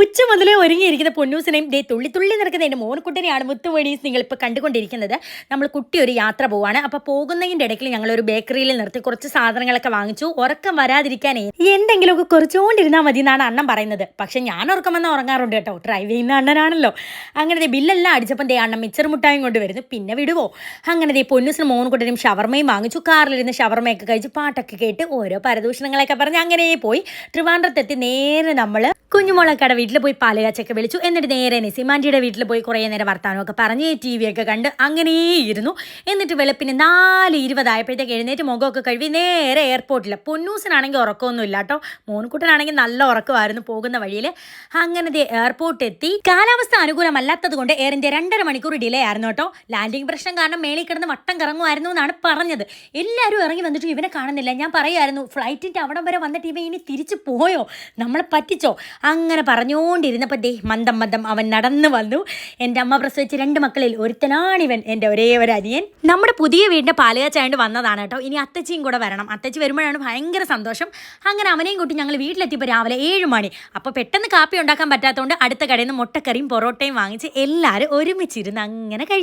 ഉച്ച മുതലേ ഒരുങ്ങിയിരിക്കുന്ന പൊന്നൂസിനെയും ദേ തുള്ളി തുള്ളി നിൽക്കുന്ന എന്റെ മോനക്കുട്ടനെയാണ് നിങ്ങൾ ഇപ്പോൾ കണ്ടുകൊണ്ടിരിക്കുന്നത്. നമ്മൾ കുട്ടി ഒരു യാത്ര പോവാണ്. അപ്പോൾ പോകുന്നതിന്റെ ഇടയ്ക്ക് ഞങ്ങൾ ഒരു ബേക്കറിയിൽ നിർത്തി കുറച്ച് സാധനങ്ങളൊക്കെ വാങ്ങിച്ചു. ഉറക്കം വരാതിരിക്കാനേ എന്തെങ്കിലുമൊക്കെ കുറച്ചുകൊണ്ടിരുന്നാൽ മതി എന്നാണ് അണ്ണൻ പറയുന്നത്. പക്ഷേ ഞാൻ ഉറക്കം വന്നാൽ ഉറങ്ങാറുണ്ട് കേട്ടോ. ഡ്രൈവ് ചെയ്യുന്ന അണ്ണനാണല്ലോ. അങ്ങനെ ബില്ലെല്ലാം അടിച്ചപ്പോൾ ദേ അണ്ണൻ മിച്ചർ മുട്ടായും കൊണ്ടുവരുന്നു. പിന്നെ വിടുവോ? അങ്ങനെ ദേ പൊന്നൂസിന് മോൻകുട്ടനും ഷവർമയും വാങ്ങിച്ചു. കാറിലിരുന്ന് ഷവർമയൊക്കെ കഴിച്ച് പാട്ടൊക്കെ കേട്ട് ഓരോ പരദൂഷണങ്ങളൊക്കെ പറഞ്ഞ് അങ്ങനെ പോയി. ട്രിവാൻഡ്രത്തെത്തി നേരെ നമ്മൾ കുഞ്ഞുമോളക്കട വീട്ടിൽ പോയി പാലയാച്ചൊക്കെ വിളിച്ചു. എന്നിട്ട് നേരെ നസിമാന്റിയുടെ വീട്ടിൽ പോയി കുറേ നേരം വർത്താനമൊക്കെ പറഞ്ഞ് ടി വി ഒക്കെ കണ്ട് അങ്ങനെ ഇരുന്നു എന്നിട്ട് വെളുപ്പിന് നാല് ഇരുപതായപ്പോഴത്തേക്ക് എഴുന്നേറ്റ് മുഖമൊക്കെ കഴുകി നേരെ എയർപോർട്ടിൽ പൊന്നൂസിനാണെങ്കിൽ ഉറക്കമൊന്നും ഇല്ല കേട്ടോ മോൻകുട്ടനാണെങ്കിൽ നല്ല ഉറക്കമായിരുന്നു പോകുന്ന വഴിയിൽ. അങ്ങനെ എയർപോർട്ട് എത്തി കാലാവസ്ഥ അനുകൂലമല്ലാത്തത് കൊണ്ട് എയർ ഇന്ത്യ രണ്ടര മണിക്കൂർ ഡിലേ ആയിരുന്നു കേട്ടോ. ലാൻഡിംഗ് പ്രശ്നം കാരണം മേളിൽ കിടന്ന് വട്ടം കറങ്ങുമായിരുന്നു എന്നാണ് പറഞ്ഞത്. എല്ലാവരും ഇറങ്ങി വന്നിട്ട് ഇവനെ കാണുന്നില്ല. ഞാൻ പറയുമായിരുന്നു ഫ്ലൈറ്റിന്റെ അവിടം വരെ വന്നിട്ട് ഇവ ഇനി തിരിച്ചു പോയോ? നമ്മളെ പറ്റിച്ചോ? അങ്ങനെ പറഞ്ഞുകൊണ്ടിരുന്നപ്പോൾ ദേ മന്ദം മന്ദം അവൻ നടന്നു വന്നു. എന്റെ അമ്മ പ്രസവിച്ച രണ്ട് മക്കളിൽ ഒരുത്തനാണിവൻ എന്റെ ഒരേ ഒരു അനിയൻ. നമ്മുടെ പുതിയ വീടിന്റെ പാലുകാച്ചായണ്ട് വന്നതാണ് കേട്ടോ. ഇനി അത്തച്ചിയും കൂടെ വരണം. അത്തച്ചി വരുമ്പോഴാണ് ഭയങ്കര സന്തോഷം. അങ്ങനെ അവനെയും കൂട്ടി ഞങ്ങൾ വീട്ടിലെത്തിയപ്പോൾ രാവിലെ ഏഴ് മണി. അപ്പോൾ പെട്ടെന്ന് കാപ്പി ഉണ്ടാക്കാൻ പറ്റാത്തതുകൊണ്ട് അടുത്ത കടയിൽ നിന്ന് മുട്ടക്കറിയും പൊറോട്ടയും വാങ്ങിച്ച് എല്ലാവരും ഒരുമിച്ചിരുന്ന് അങ്ങനെ കഴിച്ചു